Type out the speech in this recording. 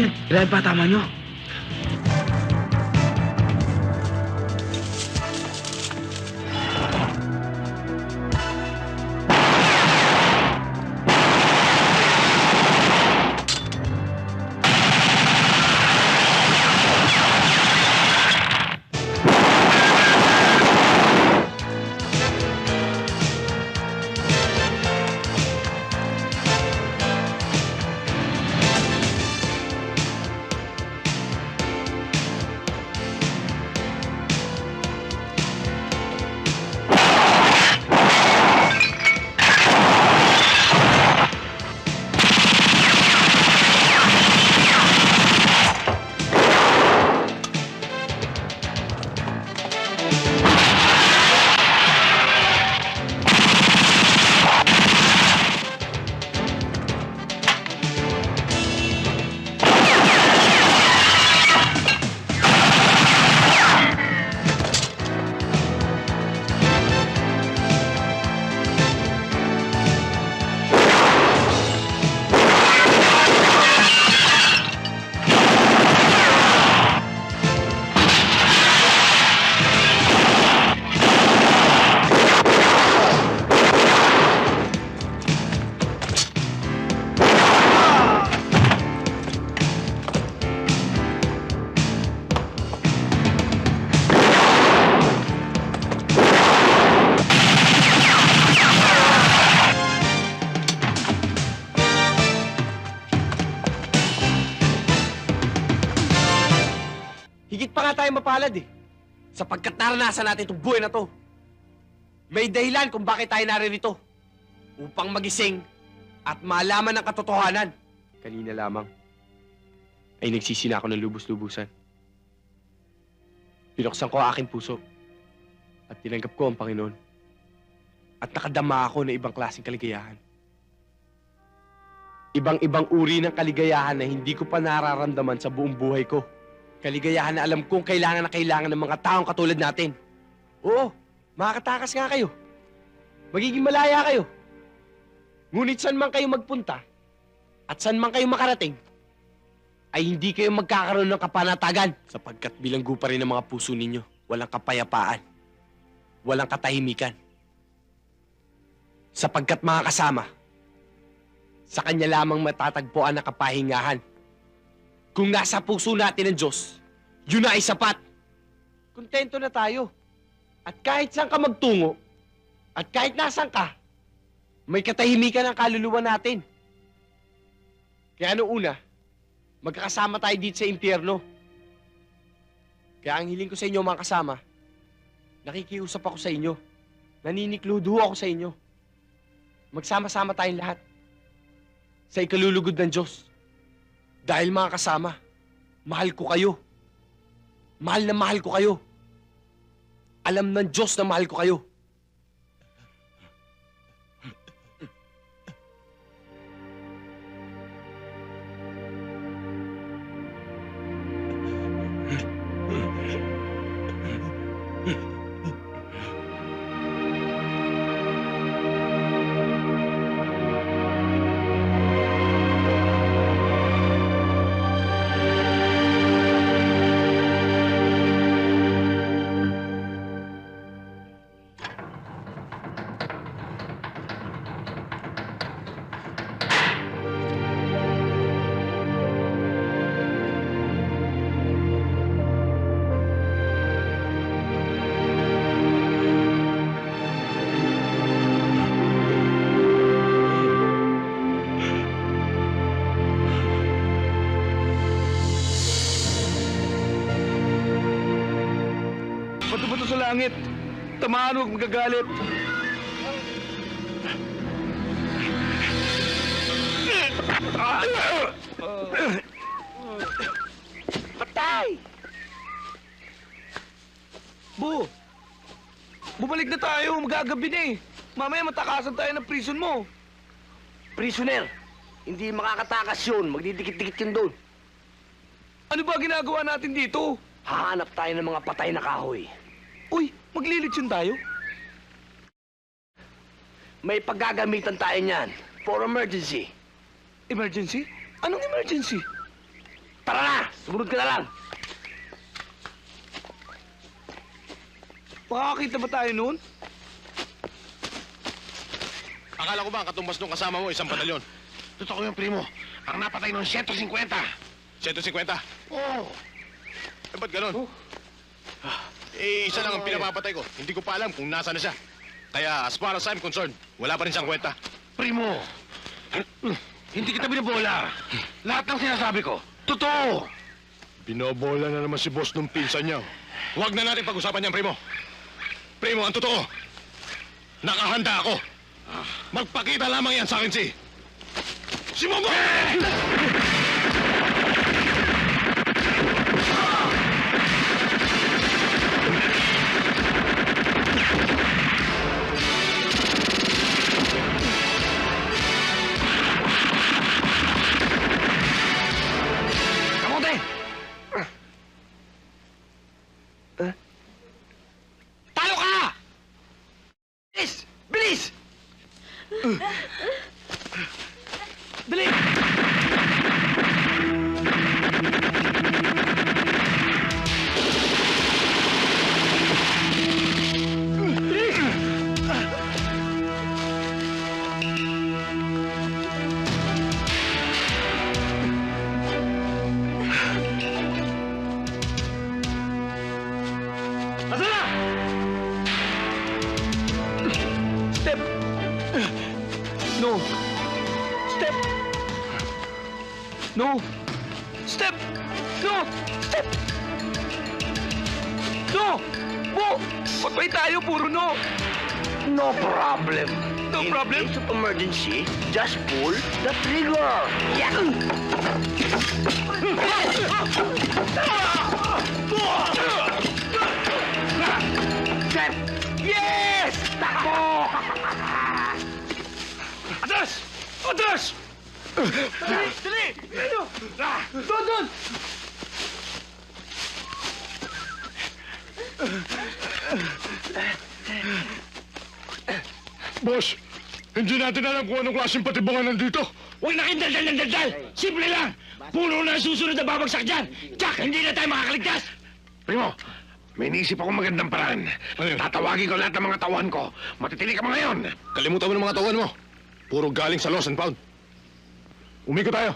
sir. Ilan pa tama nyo? Higit pa nga tayo mapalad eh. Sapagkat naranasan natin itong buhay na to. May dahilan kung bakit tayo naririto. Upang magising at malaman ang katotohanan. Kanina lamang ay nagsisina ako ng lubos-lubusan. Pinuksan ko ang aking puso at tinanggap ko ang Panginoon. At nakadama ako ng ibang klaseng kaligayahan. Ibang-ibang uri ng kaligayahan na hindi ko pa nararamdaman sa buong buhay ko. Kaligayahan na alam kong kailangan na kailangan ng mga taong katulad natin. Oo, makakatakas nga kayo. Magiging malaya kayo. Ngunit saan man kayo magpunta at saan man kayo makarating, ay hindi kayo magkakaroon ng kapanatagan sapagkat bilanggo pa rin ang mga puso ninyo. Walang kapayapaan. Walang katahimikan. Sapagkat mga kasama, sa kanya lamang matatagpuan ang kapahingahan. Kung nasa puso natin ang Diyos, yun na ay sapat. Kontento na tayo. At kahit saan ka magtungo, at kahit nasan ka, may katahimikan ang kaluluwa natin. Kaya ano una, magkakasama tayo dito sa impyerno. Kaya ang hiling ko sa inyo mga kasama, nakikiusap ako sa inyo. Naninikludo ako sa inyo. Magsama-sama tayong lahat sa ikalulugod ng Diyos. Dahil mga kasama, mahal ko kayo. Mahal na mahal ko kayo. Alam ng Diyos na mahal ko kayo. Sa langit. Tamaan huwag magagalit. Patay! Bu! Bumalik na tayo. Magagabi na eh. Mamaya matakasan tayo ng prison mo. Prisoner, hindi makakatakas yun. Magdidikit-dikit yun doon. Ano ba ginagawa natin dito? Hahanap tayo ng mga patay na kahoy. Uy, maglilitsyon tayo. May paggagamitan tayo niyan for emergency. Emergency? Anong emergency? Tara na! Sumunod ka na lang! Makakakita ba tayo noon? Akala ko ba ang katumbas nung kasama mo isang batalyon? Totoo yung primo. Ang napatay ng 150. 150? Oo! Eh, ba't ganun? Eh, isa lang ang pinapapatay ko. Hindi ko pa alam kung nasa na siya. Kaya, as far as I'm concerned, wala pa rin siyang kwenta. Primo! Hindi kita binabola. Lahat ng sinasabi ko, totoo! Binobola na naman si boss nung pinsan niya. Huwag na natin pag-usapan niyan, Primo. Primo, ang totoo. Nakahanda ako. Magpakita lamang yan sa akin si... Si Momo! Dali! No! Step! No! Step! No! Bo! Patay tayo, puro no! No problem. No In problem. case of emergency, just pull the trigger. Yeah. Step. Yes! Takbo! Atras! Atras! Doon! Doon! Boss, hindi natin alam kung anong klaseng patibungan nandito. Huwag na kayong daldal ng daldal! Simple lang! Puno na ang susunod na babagsak dyan! Jack, hindi na tayo makakaligtas! Primo, may naisip ako magandang paraan. Ano? Tatawagin ko lahat ng mga tauhan ko. Matitili ka mga ngayon. Kalimutan mo ng mga tauhan mo. Puro galing sa lost and found. Umiko tayo.